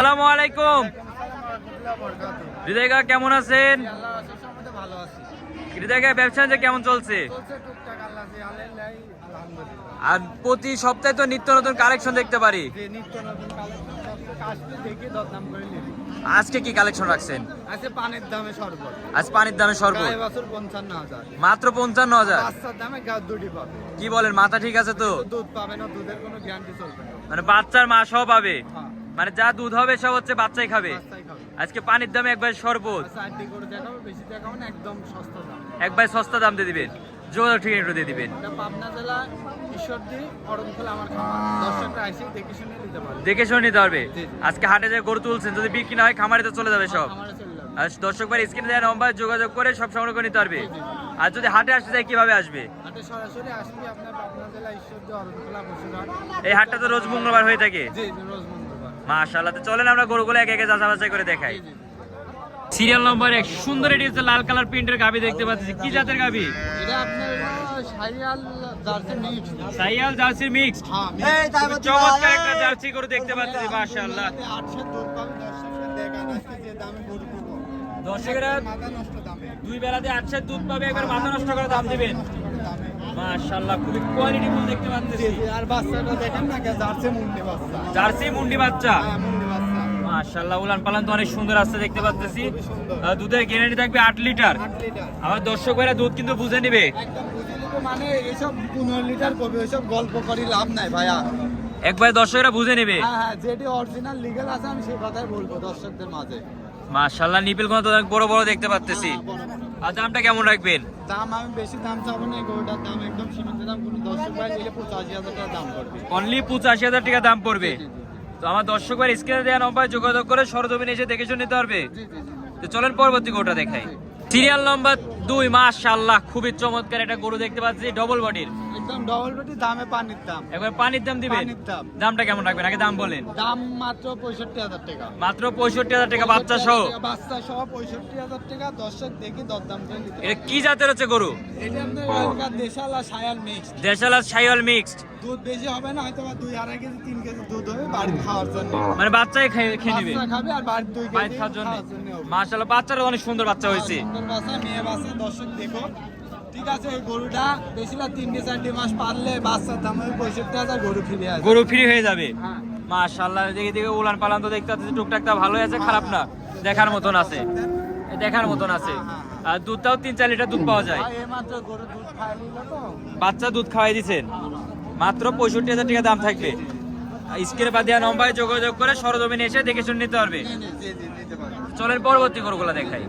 আসসালামু আলাইকুম। হৃদয় কাকা কেমন আছেন? ভালো আছি হৃদয় কাকা ব্যবসা যে কেমন চলছে? আর প্রতি সপ্তাহে তো নিত্য নতুন কালেকশন দেখতে পারি। আজকে কি কালেকশন রাখছেন? আছে পানির দামে শরবত। আজ পানির দামে বছর মাত্র পঞ্চান্ন হাজার। বাচ্চার দামে গা দুটি পাবে কি বলেন মাথা ঠিক আছে তো? দুধ পাবে না দুধের কোনো গ্যারান্টি চলবে না। মানে বাচ্চার মা সব পাবে? হ্যাঁ। মানে যা দুধ হবে সব হচ্ছে বাচ্চাই খাবে। আজকে পানির দামে একবার শরবত। দাম। একবার সস্তা দাম দিয়ে দিবেন। যোগাযোগ ঠিক একটু দিয়ে দিবেন। পাবনা জেলা দেখে শুনে নিতে পারবে। আজকে হাটে যে গরু তুলছেন যদি বিক্রি না হয় খামারে তো চলে যাবে সব। যাবে। আর দর্শক ভাই স্ক্রিনে দেওয়া নম্বর যোগাযোগ করে সব সংগ্রহ করে নিতে পারবে। আর যদি হাটে আসতে চায় কীভাবে আসবে? এই হাটটা তো রোজ মঙ্গলবার হয়ে থাকে। মাশাআল্লাহ তো চলেন আমরা গরুগুলো এক একে যাচা বাছাই করে দেখাই। সিরিয়াল নম্বর এক সুন্দর এটি হচ্ছে লাল কালার প্রিন্টের গাবি দেখতে পাচ্ছি। কি জাতের গাবি এটা আপনার Sahiwal jersey mix Sahiwal jersey mixed? হ্যাঁ চমৎকার একটা জার্সি গরু দেখতে পাচ্ছি মাশাআল্লাহ। আটশো দুধ পাবে দর্শকরা দেখান আজকে যে দামে গরু কিনবো দর্শকেরা মাথা নষ্ট দামে। দুই বেলাতে আটশো দুধ পাবে একবার মাথা নষ্ট করে দাম দিবেন। মাশাআল্লাহ খুবই দেখতে পাচ্ছি। আর বাচ্চাটা দেখেন না জার্সি মুন্ডি বাচ্চা। জার্সি মুন্ডি বাচ্চা? হ্যাঁ মুন্ডি বাচ্চা। মাশাআল্লাহ উলান পালান তো অনেক সুন্দর আসছে দেখতে পাচ্ছি। দুধের গ্যারান্টি থাকবে আট লিটার। আট লিটার। আমার দর্শক ভাইরা দুধ কিন্তু বুঝে নিবে। একদম বুঝে নিবে মানে এইসব পনেরো লিটার কবে ওইসব গল্প করি লাভ নাই ভাইয়া। একবার দর্শকরা বুঝে নেবে। হ্যাঁ হ্যাঁ যেটি অরিজিনাল লিগেল আছে আমি সেই কথাই বলব দর্শকদের মাঝে। মাশাআল্লাহ নিপিল কোন তো অনেক বড় বড় দেখতে পাচ্ছি হ্যাঁ। আর দামটা কেমন রাখবেন? দাম আমি বেশি দাম চাবো না গরুটার দাম একদম সীমিত দাম কোনো দর্শক ভাই নিলে পঁচাশি হাজার টাকা দাম পড়বে। অনলি পঁচাশি হাজার টাকা দাম পড়বে? তো আমার দর্শক ভাই স্ক্রিনে দেওয়া নম্বরে যোগাযোগ করে সরজমিনে এসে দেখে শুনে নিতে পারবে? তো চলেন পরবর্তী গোটা দেখাই। সিরিয়াল নম্বর দুই মাশাআল্লাহ খুবই চমৎকার একটা গরু দেখতে পাচ্ছি ডবল বডির একদম ডবল বেটি দামে পানির দাম। একবার পানির দাম দিবেন? পানির দাম। দামটা কেমন রাখবেন? আগে দাম বলেন। দাম মাত্র পঁয়ষট্টি হাজার টাকা। মাত্র পঁয়ষট্টি হাজার টাকা বাচ্চা সহ বাচ্চা সহ পঁয়ষট্টি হাজার টাকা দর্শক দেখি দরদাম করে নিতে এটা কি জাতের হচ্ছে গরু? এটা আপনার এলাকার দেশাল আর সায়াল মিক্স দেশাল আর সাইওয়াল মিক্সড দুধ বেশি হবে না হয়তো বা দুই আড়াই কেজি তিন কেজি দুধ খাওয়ার জন্য। মানে বাচ্চাই খেয়ে নিবে বাচ্চা খাবে আর বাড়ির দুই বাইরে খাওয়ার জন্য। খাওয়ার জন্য হবে। মাশাআল্লাহ বাচ্চাটা অনেক সুন্দর বাচ্চা হয়েছে। সুন্দর বাচ্চা মেয়ে বাচ্চা দর্শক দেখো। ঠিক আছে এই গরুটা বেশি না তিনটে চারটে মাস পারলে বাচ্চার দাম হবে পঁয়ষট্টি হাজার গরু ফিরে আসবে। গরু ফ্রি হয়ে যাবে। হ্যাঁ। মাশাআল্লাহ দিকে দিকে উলান পালান তো দেখতে পাচ্ছি টুকটাক তা ভালোই আছে খারাপ না। দেখার মতন আছে। দেখার মতন আছে। আর দুধটাও তিন চার লিটার দুধ পাওয়া যায়। ভাই, এইমাত্র গরু দুধ খাই নিল তো? বাচ্চা দুধ খাওয়াই দিছেন। মাত্র পঁয়ষট্টি হাজার টাকা দাম থাকবে। স্ক্রিনে বা দেওয়া নম্বরে যোগাযোগ করে সরজমিনে এসে দেখে শুনে নিতে পারবে। চলেন পরবর্তী গরুগুলো দেখাই।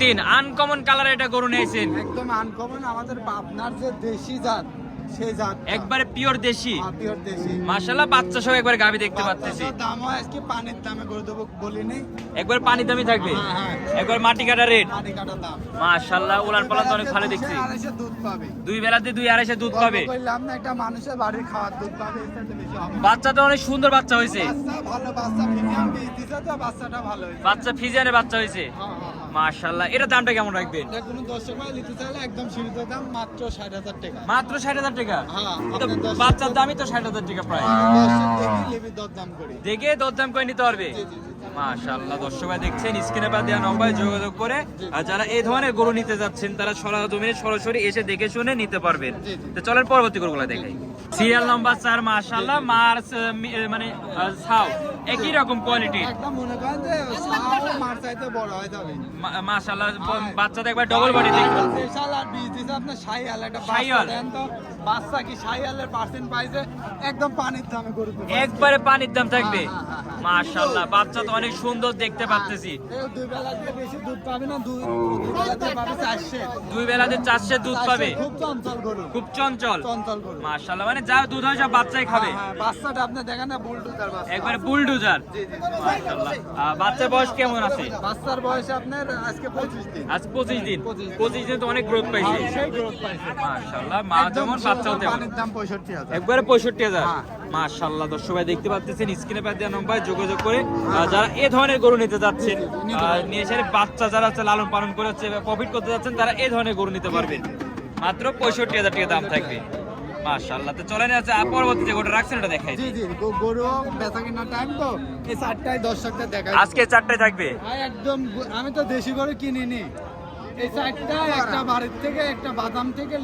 তিন আনকমন কালার এটা গরু নিয়েছেন। একদম আনকমন আমাদের পাবনার যে দেশি জাত সেই জাত একবারে পিওর দেশি। পিওর দেশি। মাশাআল্লাহ বাচ্চা সহ একবার গাবি দেখতে পাচ্ছি বাচ্চাটার দাম হয় আজকে পানির দামে করে দেবো বলিনি। একবার পানি দামি থাকবে? হ্যাঁ, হ্যাঁ। একবার মাটি কাটা রেট মাটি কাটার দাম। মাশাআল্লাহ উলান পালান তো অনেক ভালো দেখছি। দুধ পাবে। দুই বেলাতে দুই আড়াইশে দুধ পাবে। করলাম না একটা মানুষের বাড়ির খাওয়ার দুধ পাবে না। বাচ্চাটা অনেক সুন্দর বাচ্চা হয়েছে। বাচ্চা ভালো বাচ্চা প্রিমিয়াম দিছে তো বাচ্চাটা ভালো হয়েছে। বাচ্চা বাচ্চা হয়েছে। হ্যাঁ হ্যাঁ হ্যাঁ মাশাআল্লাহ। এটা দামটা কেমন রাখবেন? এটা কোনো দর্শক টাকা নিতে চাইলে একদম সীমিত দাম মাত্র ষাট হাজার টাকা। মাত্র ষাট হাজার টাকা? হ্যাঁ তো বাচ্চার দামই তো ষাট হাজার টাকা প্রায়। দেখে দর দাম করে। দেখে দরদাম করে নিতে পারবে? জি, জি। মাশাআল্লাহ দর্শক ভাই দেখছেন স্ক্রিনে পা দেওয়া নম্বরে যোগাযোগ করে আর যারা এই ধরনের গরু নিতে যাচ্ছেন তারা সরাসরি সরাসরি এসে দেখে শুনে নিতে পারবেন। তো চলেন পরবর্তী গরুগুলো দেখাই। সিরিয়াল নাম্বার চার মাশাআল্লাহ মার্স মানে ছাও একই রকম কোয়ালিটি একদম মনে করেন যে সাও মার বড় হয়ে যাবে মাশাআল্লাহ একবার ডবল বডি দেখবেন দেশাল বীজ দিছে আপনার শাহিয়াল একটা বাচ্চা দেন তো বাচ্চা কি শাহিয়ালের পার্সেন্ট পাইছে একদম পানির দামে গরু একবারে পানির দাম থাকবে। হ্যাঁ, হ্যাঁ, হ্যাঁ। মাশাআল্লাহ বাচ্চা তো অনেক সুন্দর দেখতে পাচ্তেছি এই দুই বেলা দিয়ে বেশি দুধ পাবে না দুই দুই বেলা দিয়ে পাবে চারশে। দুই বেলাতে চারশে দুধ পাবে। খুব চঞ্চল গরু। খুব চঞ্চল। চঞ্চল গরু। মাশাআল্লাহ মানে যা দুধ হয় সব বাচ্চাই খাবে। হ্যাঁ, হ্যাঁ, বাচ্চাটা আপনি দেখেন না বুলডুজার বাচ্চা। একবারে বুলডোজার জি, জি, জি। মাশাআল্লাহ। আহ, বাচ্চার বয়স কেমন আছে? বাচ্চার বয়স আপনার আজকে পঁচিশ দিন। আজ পঁচিশ দিন। পঁচিশ দিন। তো অনেক গ্রোথ পাইছে। হ্যাঁ, সেই গ্রোথ পাইছে। মাশাআল্লাহ মা যেমন বাচ্চাও তেমন। একবারে পঁয়ষট্টি হাজার। মাশাআল্লাহ দর্শক ভাই দেখতে পাচ্ছেন স্ক্রিনে পা দেওয়া নম্বরে যোগাযোগ করে যারা এ ধরনের গরু নিতে যাচ্ছেন নিয়ে এসে বাচ্চা যারা হচ্ছে লালন পালন করে হচ্ছে প্রফিট করতে যাচ্ছেন তারা এই ধরনের গরু নিতে পারবেন মাত্র পঁয়ষট্টি হাজার টাকা দাম থাকবে। মাশাআল্লাহ তো চলেন আছে পরবর্তী যে গোটা রাখছেন দেখাই জি জি গরু বেচা টাইম তো এই চারটায় দর্শকদের দেখাই আজকে চারটায় থাকবে? একদম আমি তো দেশি গরু কিনিনি। এই চারটা একটা বাড়ির থেকে একটা বাদাম থেকে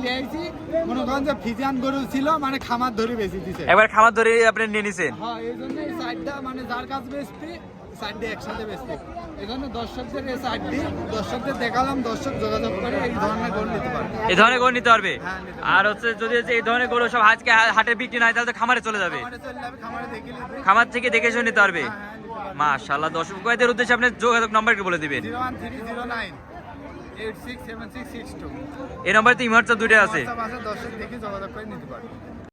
মনে করেন যে ফিজিয়ান গরু ছিল মানে খামার ধরে বেশি দিছে। একবার খামার ধরে আপনি নিয়ে নিছেন? হ্যাঁ এই জন্য এই সাইডটা মানে যার একসাথে এই জন্য দর্শকদের এই সাইডটি দর্শকদের দেখালাম দর্শক যোগাযোগ করে এই ধরনের গরু নিতে পারবে। এই ধরনের গরু নিতে পারবে? হ্যাঁ, নিতে পারবে। আর হচ্ছে যদি এই ধরনের গরু সব আজকে হাটে বিক্রি না হয় তাহলে তো খামারে চলে যাবে। খামারে থেকে দেখে শুনে নিতে পারবে। হ্যাঁ, নিতে দর্শক কয়েদের উদ্দেশ্যে আপনি যোগাযোগ নাম্বারকে বলে দিবেন। Zero one three zero nine. এই নাম্বারে তো ইমার্স দুটো আছে। দশের দেখে যোগাযোগ করে নিতে পারবে